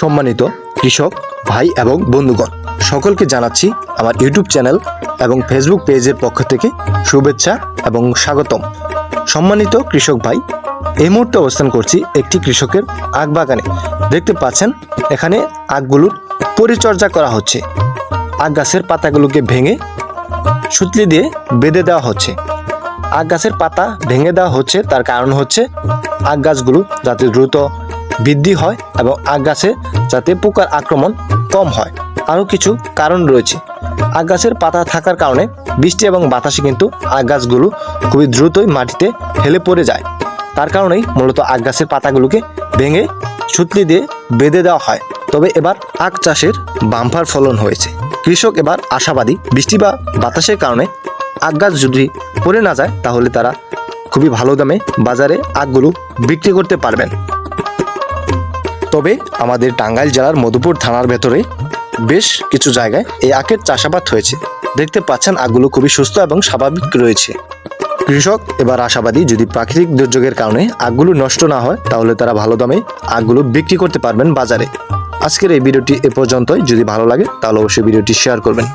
সম্মানিত কৃষক, ভাই এবং বন্ধুগণ, সকলকে জানাচ্ছি আমার ইউটিউব চ্যানেল এবং ফেসবুক পেজের পক্ষ থেকে শুভেচ্ছা এবং স্বাগতম। সম্মানিত কৃষক ভাই, এই মুহূর্তে অবস্থান করছি একটি কৃষকের আখ বাগানে দেখতে পাচ্ছেন, এখানে আখগুলোর পরিচর্যা করা হচ্ছে। আখ গাছের পাতাগুলোকে ভেঙে সুতলি দিয়ে বেঁধে দেওয়া হচ্ছে। আখ গাছের পাতা ভেঙে দেওয়া হচ্ছে, তার কারণ হচ্ছে আখ গাছগুলো যাতে দ্রুত বৃদ্ধি হয় এবং আখ গাছে যাতে পোকার আক্রমণ কম হয়। আরও কিছু কারণ রয়েছে। আখ গাছের পাতা থাকার কারণে বৃষ্টি এবং বাতাসে কিন্তু আখ গাছগুলো খুবই দ্রুতই মাটিতে হেলে পড়ে যায়। তার কারণেই মূলত আখ গাছের পাতাগুলোকে ভেঙে সুতলি দিয়ে বেঁধে দেওয়া হয়। তবে এবার আখ চাষের বাম্পার ফলন হয়েছে। কৃষক এবার আশাবাদী বৃষ্টি বা বাতাসের কারণে আখ গাছ যদি পড়ে না যায়, তাহলে তারা খুবই ভালো দামে বাজারে আখগুলো বিক্রি করতে পারবেন। তবে আমাদের টাঙ্গাইল জেলার মধুপুর থানার ভেতরে বেশ কিছু জায়গায় এই আখের চাষাবাদ হয়েছে। দেখতে পাচ্ছেন আখগুলো খুবই সুস্থ এবং স্বাভাবিক রয়েছে। কৃষক এবার আশাবাদী যদি প্রাকৃতিক দুর্যোগের কারণে আখগুলো নষ্ট না হয়, তাহলে তারা ভালো দামে আখগুলো বিক্রি করতে পারবেন বাজারে। আজকের এই ভিডিওটি এ পর্যন্তই। যদি ভালো লাগে, তাহলে অবশ্যই ভিডিওটি শেয়ার করবেন।